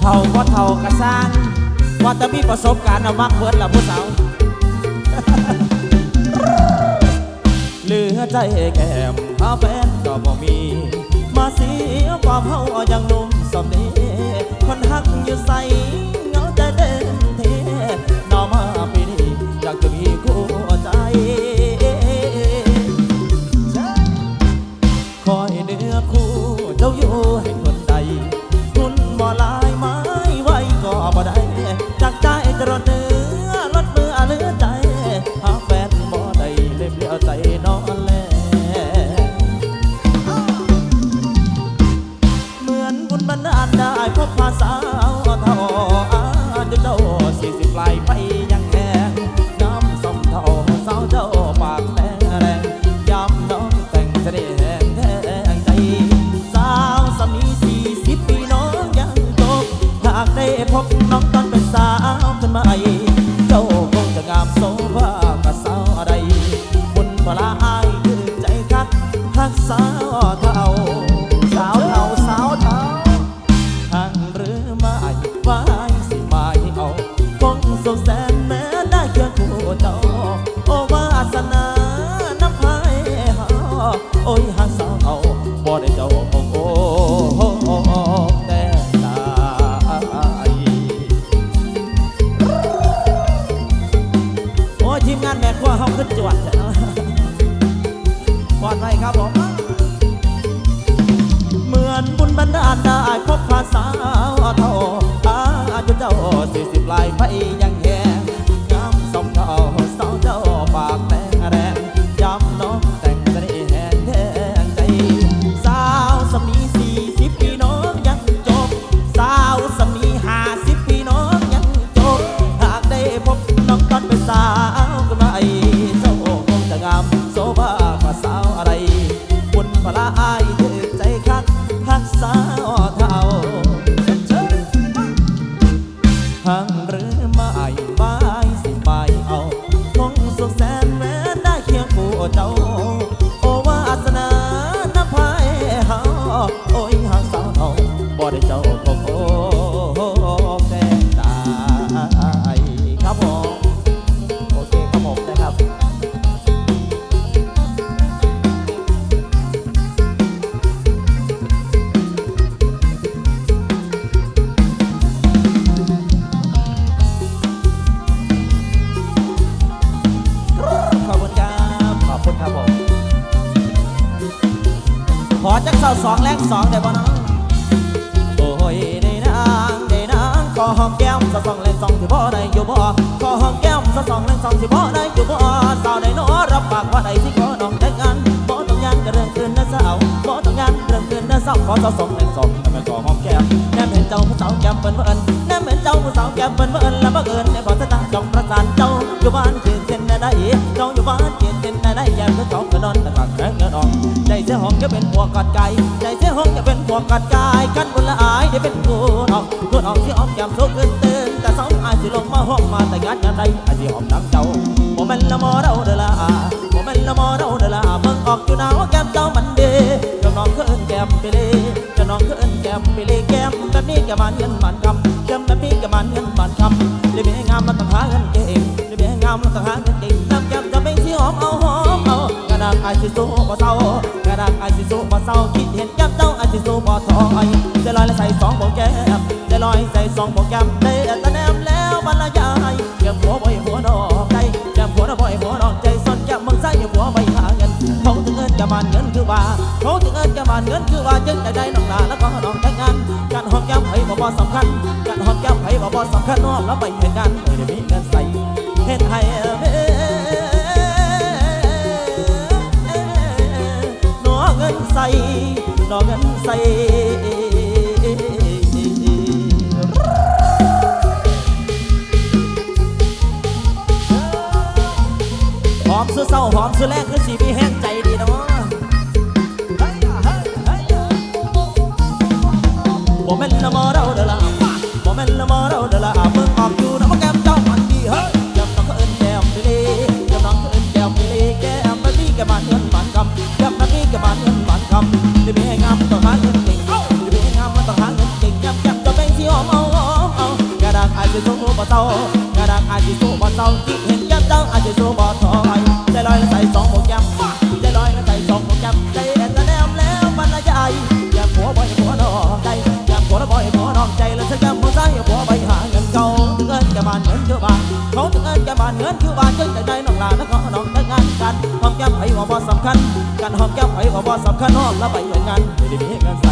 เท่าก็เท่ากระซังว่าจะมีประสบการณ์เอามากเบิดละผู้สาวเหลือใจแก้มหาแฟนก็บ่มี มาเสียความเฮาอย่างนุ่มสมนี้คนหักอยู่ใส ขึ้นจวดปลอดภัยครับผม เหมือนบุญบรรดาลได้พบภาษาทออาจุเจ้าสี่สิบลายไปยัง เคี รื่องอื่นนะสาสะสองแรงสองทำไมขอหอมแก้มแนมเห็นเจ้าผู้สาวแก้มเปิ้นเปิ้นแนมเห็นเจ้าผู้สาวแก้มเปิ้นเปิ้นแล้วบังเอิญได้บอสตางค์จองประสานเจ้าอยู่บ้านเขียนเส้นได้เจ้าอยู่บ้านเขียนเส้นได้แก้มก็จองกระนอนตะกักแข็งเงินออกใจเสียห้องก็เป็นหัวกอดไก่ใจเสียห้องก็เป็นหัวกอดไก่กันบนละอายได้เป็นกูนอกกูนอกที่ออมยามโซขึ้นตื่นแต่สองอายสิลงมาห้องมาแต่งานยามใดอายสิหอมน้ำเจ้าโมเมนต์ละมอเราเดอละโมเมนต์ละมอเราเดอละเบิ่งออกอยู่หนาวแก้ม มแบบนี้แกมันเงินมันคำแก้มแบบนี้แกมันเงินมันคำเลยไม่งามเราต้องหาเงินเก่งเลยไม่งามเราต้องหาเงินเก่งน้ำแก้มจะเป็นสีหอมเอาหอมเอากระดาษอายสิสู้บ่เศร้ากระดาษอายสิสู้บ่เศร้าคิดเห็นแก้มเจ้าอายสิสู้บ่ถอยจะลอยและใส่สองโบแก้มจะลอยใส่สองโบแก้มได้แต่แนมแล้วบรรยายแก้มหัวบ่อยหัวดอกใจแก้มหัวน่ะบ่อยหัวดอกใจสนแก้มมึงใส่หัวไม่หาเงินเขาถึงเงินจะมันเงินคือว่าเขาถึงเงิน จะมันเงินคือว่าจึงจะได้น้องลาแล้วก็น้องแต่งงานการหอมแก้มไผบ่บ่สำคัญการหอมแก้มไผบ่บ่สำคัญน้อมแล้วไปเห็นกันไม่ได้มีเงินใส่เห็นให้หนองเงินใส่หนองเงินใส่หอมซื้อเศร้าหอมซื้อแรกคือสีมีแห้งใจ บ่แม่นละมอเราเด้อลาบ่แม่นละมอเราเด้อลเมึงออกอยู่นะบ่แก้มเจ้ามันดีเฮ้ยจำน้องก็เอิ้นแก้มดิลยจำน้องก็เอิ้นแก้มดิลีแก้มมันดีแก้มมันเอิ้นมันคำแก้มมันดีแก็มมันเอิ้นมันคำนี่เป็นงามต้องหาเงินเก่งนี่เให้งามมันต้องหาเงินเก่งแก้มแก้มจะเป็นสิหอมเอาอมเอากระดาษอาจจะโซ่บ่เศร้ากระดาษอาจจะโซ่บ่เศร้าที่ บ่สำคัญนอนละไปเงินงานไม่ได้มีเงิน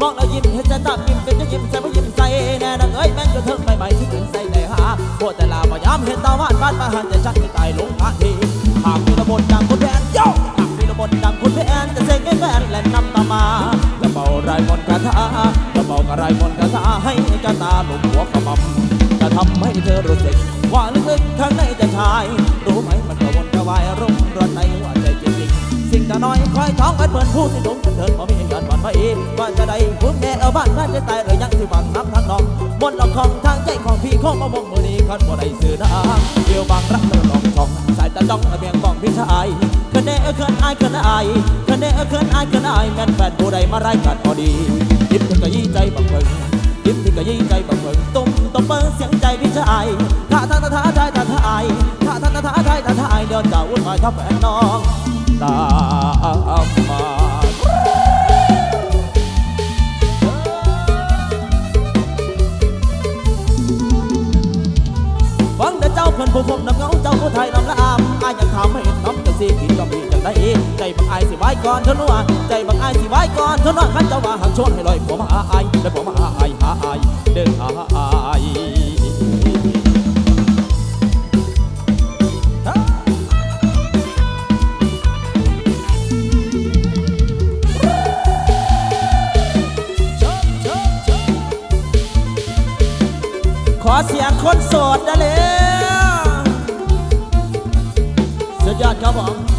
มองแล้วยิ้มเห็นจะตับยิ้มเป็นจะยิ้มใส่บ่ยิ้มใส่แน่นังเอ้ยแม่งก็เถิงใหม่ที่ขึ้นใส่ได้หาโคตรแต่ลาบ่ยามเห็นตาหวานบ้านมาหันจะชักไม่ตายลงทันทีหากมีระบนดังคนแอนย่หากมีระบนดังคนแอนจะเซ็งให้แฟนและนำตามาจะเบาไรายมนกระทาจะเป่ากระไรมนกระาาให้กระตาหลงหัวขมำจะทำให้เธอรู้สึกว่าลึกๆข้างในจะชาย รู้ไหมมันกระวนกระวายรุ่มร้อนในหัวะน้อยคอยท้องกันเหมือนผู้ที่สูงจนเดินพอมีเงินวันไปว่าจะได้คุณแม่เอาบ้านน่าจะตายเลยยังสิบังน้ำทางน้องบนหลอกของทางใจของพี่ของมาบงมือนี้คันบ่ได้ซื้อน้ำเดียวบางรักมันลองช่องสายตาจ้องเบียงบ้องพี่ชายคืนเด้อคืนอายคืนอายคืนเด้อคืนอายคืนอายแม่นแฟนผู้ใดมารายการพอดียิ้มถึงก็ยี่ใจบังเบิงยิ้มที่ก็ยิ่ใจบังเบิงตุ้มตุ้มเบิ้งเสียงใจพี่ชายท่าท่าท่าท่าท่าท่าท่าไอท่าท่าท่าท่าท่าท่าท่าไอเดินจะวุ่นวายทับแฟนน้อง ตามมาฟังเด้อเจ้าเพิ่อนผู้พบน้ำเงาเจ้าผู้ไทยน้ำละอามอายยากถามให้เห็นน้ำจะสิผิดก็มีจังได้ใจบังอายสิไว้ก่อนเท่านั้นว่าใจบังอายสิไว้ก่อนเท่านั้นขันเจ้าว่าหักชวนให้ลอยผมหาอายและผมหาอายหาอายเดินหาอาย อเสียงคนโสดได้เลยสุดยอดครับผม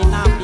โอ้